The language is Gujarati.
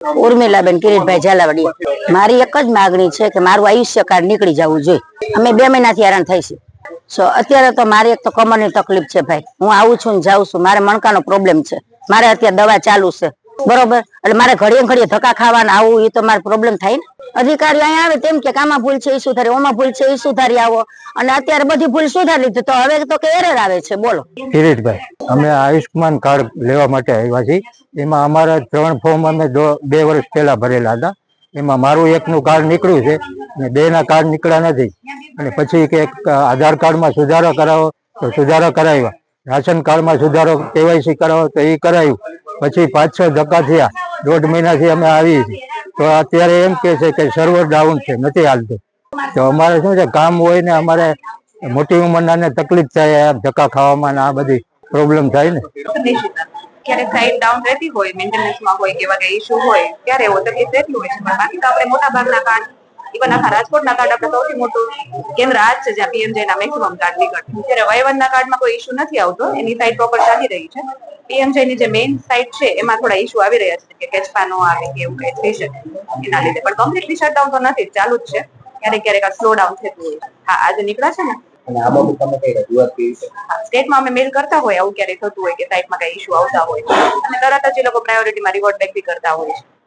ઉર્મિલાબેન કિરીટભાઈ ઝાલાવાડી. મારી એક જ માગણી છે કે મારું આયુષ્ય કાર્ડ નીકળી જવું જોઈએ. અમે બે મહિનાથી હેરાન થઈ છે સો અત્યારે તો મારી એક તો કમરની તકલીફ છે ભાઈ. હું આવું છું ને જાઉં છું. મારે મણકાનો પ્રોબ્લેમ છે. મારે અત્યારે દવા ચાલુ છે. બરોબર. એટલે મારે ઘડીએ ઘડીએ ધક્કા ખાવાના, આવું એ તો મારે પ્રોબ્લેમ થાય ને. અધિકારી અહીંયા આવે તેમ કે કામાં ભૂલ છે એ સુધારી, ઓમાં ભૂલ છે એ સુધારી આવો. અને અત્યારે બધી ભૂલ સુધારી લીધી, તો હવે તો કે એરર આવે છે, બોલો. કિરીટભાઈ, અમે આયુષ્માન કાર્ડ લેવા માટે આવ્યા છીએ. એમાં અમારા ત્રણ ફોર્મ અમે બે વર્ષ પહેલા ભરેલા હતા. એમાં મારું એકનું કાર્ડ નીકળ્યું છે અને બે ના કાર્ડ નીકળ્યા નથી. અને પછી કે આધાર કાર્ડમાં સુધારો કરાવો, તો સુધારો કરાવ્યા. રાશન કાર્ડમાં સુધારો, કેવાયસી કરાવો, તો એ કરાવ્યું પછી પાંચ છ ધક્કા થયા. દોઢ મહિનાથી અમે આવી. તો અત્યારે એમ કે છે કે સર્વર ડાઉન છે, નથી હાલતું. તો અમારે શું છે, કામ હોય ને અમારે મોટી ઉંમરના તકલીફ થાય ધક્કા ખાવામાં ને આ બધી પ્રોબ્લેમ થાય ને. ક્યારેક હોય મેન્ટેનન્સમાં તકલીફ હોય મોટા ભાગના કાર્ડ છે, જ્યાં કાર્ડમાં કોઈ નથી આવતો, એની સાઈડ પ્રોપર ચાલી રહી છે. પીએમજે ની જે મેઇન સાઇટ છે એમાં થોડા ઇશ્યુ આવી રહ્યા છે કે કેચપા નો આવે કે એવું કઈ થઈ શકે. એના લીધે પણ કમ્પ્લીટલી શટડાઉન તો નથી ચાલુ જ છે. ક્યારેક ક્યારેક આ સ્લો ડાઉન થતું હોય છે. હા આજે નીકળ્યા છે ને? સ્ટેટમાં અમે મેલ કરતા હોય આવું ક્યારેક થતું હોય કે સાઇટમાં કઈ ઇશ્યુ આવતા હોય અને તરત જ એ લોકો પ્રાયોરિટીમાં રિવોર્ડ બેક બી કરતા હોય છે.